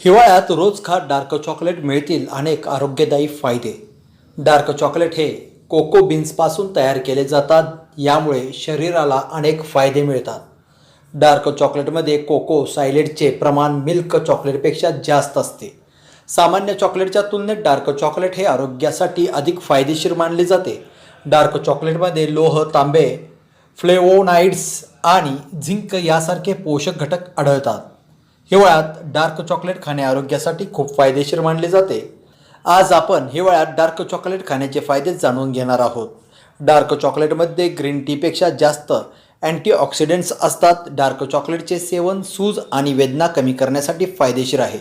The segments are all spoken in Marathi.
हिवाळ्यात रोज खा डार्क चॉकलेट मिळतील अनेक आरोग्यदायी फायदे. डार्क चॉकलेट हे कोको बीन्सपासून तयार केले जातात यामुळे शरीराला अनेक फायदे मिळतात. डार्क चॉकलेटमध्ये कोको सायलेटचे प्रमाण मिल्क चॉकलेटपेक्षा जास्त असते. सामान्य चॉकलेटच्या तुलनेत डार्क चॉकलेट हे आरोग्यासाठी अधिक फायदेशीर मानले जाते. डार्क चॉकलेटमध्ये लोह तांबे फ्लेवोनाइड्स आणि झिंक यासारखे पोषक घटक आढळतात. हिवाळ्यात डार्क चॉकलेट खाणे आरोग्यासाठी खूप फायदेशीर मानले जाते. आज आपण हिवाळ्यात डार्क चॉकलेट खाण्याचे फायदे जाणून घेणार आहोत. डार्क चॉकलेटमध्ये ग्रीन टीपेक्षा जास्त अँटीऑक्सिडंट्स असतात. डार्क चॉकलेटचे सेवन सूज आणि वेदना कमी करण्यासाठी फायदेशीर आहे.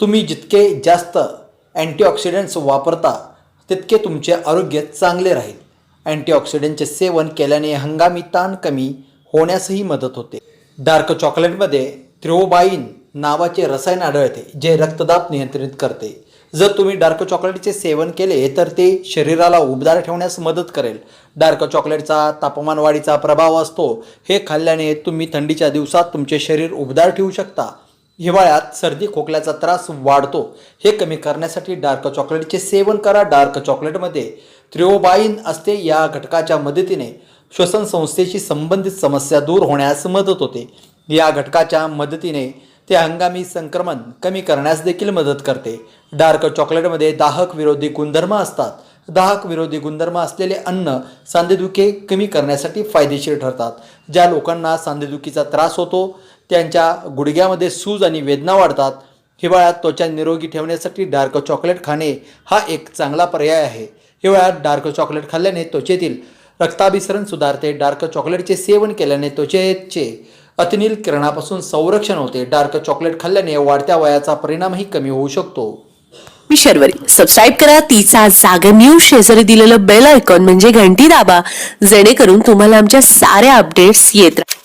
तुम्ही जितके जास्त अँटीऑक्सिडंट्स वापरता तितके तुमचे आरोग्य चांगले राहील. अँटीऑक्सिडंटचे सेवन केल्याने हंगामी ताण कमी होण्यासही मदत होते. डार्क चॉकलेटमध्ये थ्रोबाईन नावाचे रसायन आढळते जे रक्तदाब नियंत्रित करते. जर तुम्ही डार्क चॉकलेटचे सेवन केले तर ते शरीराला उबदार ठेवण्यास मदत करेल. डार्क चॉकलेटचा तापमानवाढीचा प्रभाव असतो. हे खाल्ल्याने तुम्ही थंडीच्या दिवसात तुमचे शरीर उबदार ठेवू शकता. हिवाळ्यात सर्दी खोकल्याचा त्रास वाढतो. हे कमी करण्यासाठी डार्क चॉकलेटचे सेवन करा डार्क चॉकलेटमध्ये. थ्रिओबाईन असते या घटकाच्या मदतीने. श्वसन संस्थेशी संबंधित समस्या दूर होण्यास मदत होते. या घटकाच्या मदतीने ते हंगामी संक्रमण कमी करण्यास देखील मदत करते. डार्क चॉकलेटमध्ये दाहक विरोधी गुणधर्म असतात. दाहक विरोधी गुणधर्म असलेले अन्न सांधेदुखे कमी करण्यासाठी फायदेशीर ठरतात. ज्या लोकांना सांधेदुखीचा त्रास होतो त्यांच्या गुडघ्यामध्ये सूज आणि वेदना वाढतात. हिवाळ्यात त्वचा निरोगी ठेवण्यासाठी डार्क चॉकलेट खाणे हा एक चांगला पर्याय आहे. हिवाळ्यात डार्क चॉकलेट खाल्ल्याने त्वचेतील रक्ताभिसरण सुधारते. डार्क चॉकलेटचे सेवन केल्याने त्वचेचे अतिनील किरणापासून संरक्षण होते. डार्क चॉकलेट खाल्ल्याने वाढत्या वयाचा परिणामही कमी होऊ शकतो. मी शर्वरी. सबस्क्राईब करा. तिचा जागर न्यूज शेजारी दिलेलं बेल आयकॉन म्हणजे घंटी दाबा. जेणेकरून तुम्हाला आमच्या साऱ्या अपडेट्स येत राहतील